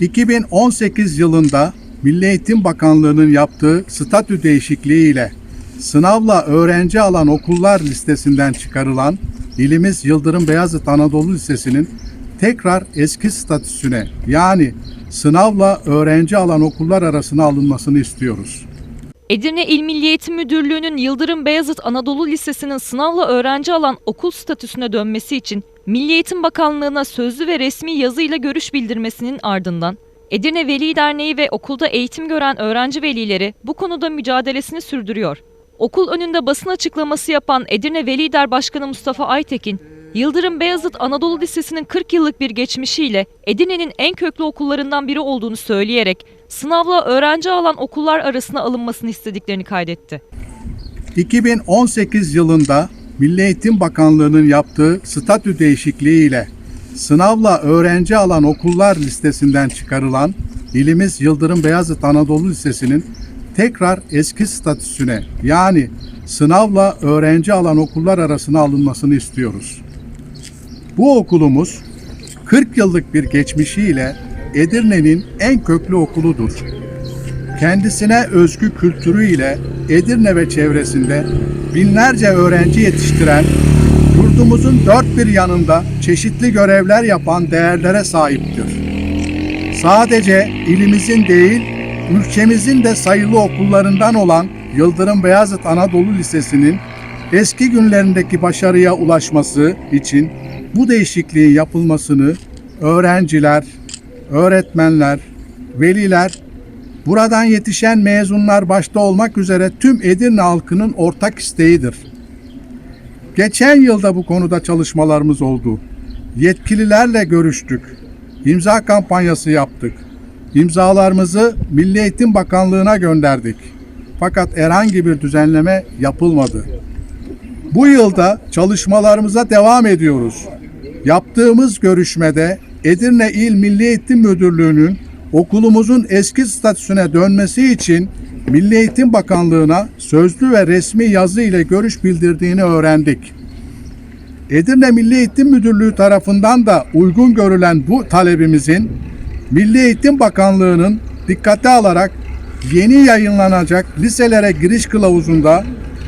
2018 yılında Milli Eğitim Bakanlığı'nın yaptığı statü değişikliği ile sınavla öğrenci alan okullar listesinden çıkarılan ilimiz Yıldırım Beyazıt Anadolu Lisesi'nin tekrar eski statüsüne yani sınavla öğrenci alan okullar arasına alınmasını istiyoruz. Edirne İl Milli Eğitim Müdürlüğü'nün Yıldırım Beyazıt Anadolu Lisesi'nin sınavla öğrenci alan okul statüsüne dönmesi için Milli Eğitim Bakanlığı'na sözlü ve resmi yazıyla görüş bildirmesinin ardından Edirne Veli Derneği ve okulda eğitim gören öğrenci velileri bu konuda mücadelesini sürdürüyor. Okul önünde basın açıklaması yapan Edirne Veli Der Başkanı Mustafa Aytekin, Yıldırım Beyazıt Anadolu Lisesi'nin 40 yıllık bir geçmişiyle Edirne'nin en köklü okullarından biri olduğunu söyleyerek sınavla öğrenci alan okullar arasına alınmasını istediklerini kaydetti. 2018 yılında Milli Eğitim Bakanlığı'nın yaptığı statü değişikliği ile sınavla öğrenci alan okullar listesinden çıkarılan ilimiz Yıldırım Beyazıt Anadolu Lisesi'nin tekrar eski statüsüne yani sınavla öğrenci alan okullar arasına alınmasını istiyoruz. Bu okulumuz 40 yıllık bir geçmişiyle Edirne'nin en köklü okuludur kendisine özgü kültürüyle Edirne ve çevresinde binlerce öğrenci yetiştiren, yurdumuzun dört bir yanında çeşitli görevler yapan değerlere sahiptir. Sadece ilimizin değil, ülkemizin de sayılı okullarından olan Yıldırım Beyazıt Anadolu Lisesi'nin eski günlerindeki başarıya ulaşması için bu değişikliğin yapılmasını öğrenciler, öğretmenler, veliler Buradan yetişen mezunlar başta olmak üzere tüm Edirne halkının ortak isteğidir. Geçen yılda bu konuda çalışmalarımız oldu. Yetkililerle görüştük. İmza kampanyası yaptık. İmzalarımızı Milli Eğitim Bakanlığı'na gönderdik. Fakat herhangi bir düzenleme yapılmadı. Bu yılda çalışmalarımıza devam ediyoruz. Yaptığımız görüşmede Edirne İl Milli Eğitim Müdürlüğü'nün okulumuzun eski statüsüne dönmesi için Milli Eğitim Bakanlığı'na sözlü ve resmi yazı ile görüş bildirdiğini öğrendik. Edirne Milli Eğitim Müdürlüğü tarafından da uygun görülen bu talebimizin Milli Eğitim Bakanlığı'nın dikkate alarak yeni yayınlanacak liselere giriş kılavuzunda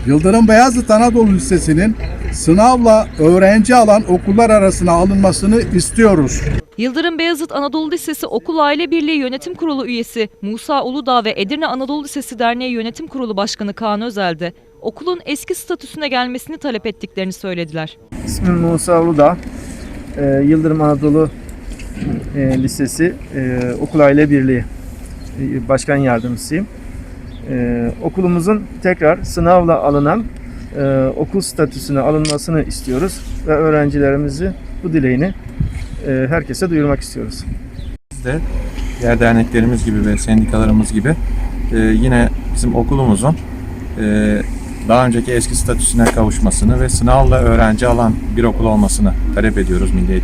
Yıldırım Beyazıt Anadolu Lisesi'nin sınavla öğrenci alan okullar arasına alınmasını istiyoruz. Yıldırım Beyazıt Anadolu Lisesi Okul Aile Birliği Yönetim Kurulu üyesi Musa Uludağ ve Edirne Anadolu Lisesi Derneği Yönetim Kurulu Başkanı Kaan Özel de okulun eski statüsüne gelmesini talep ettiklerini söylediler. İsmim Musa Uludağ. Ee, Yıldırım Anadolu e, Lisesi e, Okul Aile Birliği e, Başkan Yardımcısıyım. E, okulumuzun tekrar sınavla alınan e, okul statüsüne alınmasını istiyoruz ve öğrencilerimizi bu dileğini e, herkese duyurmak istiyoruz. Biz de diğer derneklerimiz gibi ve sendikalarımız gibi e, yine bizim okulumuzun e, daha önceki eski statüsüne kavuşmasını ve sınavla öğrenci alan bir okul olmasını talep ediyoruz milli.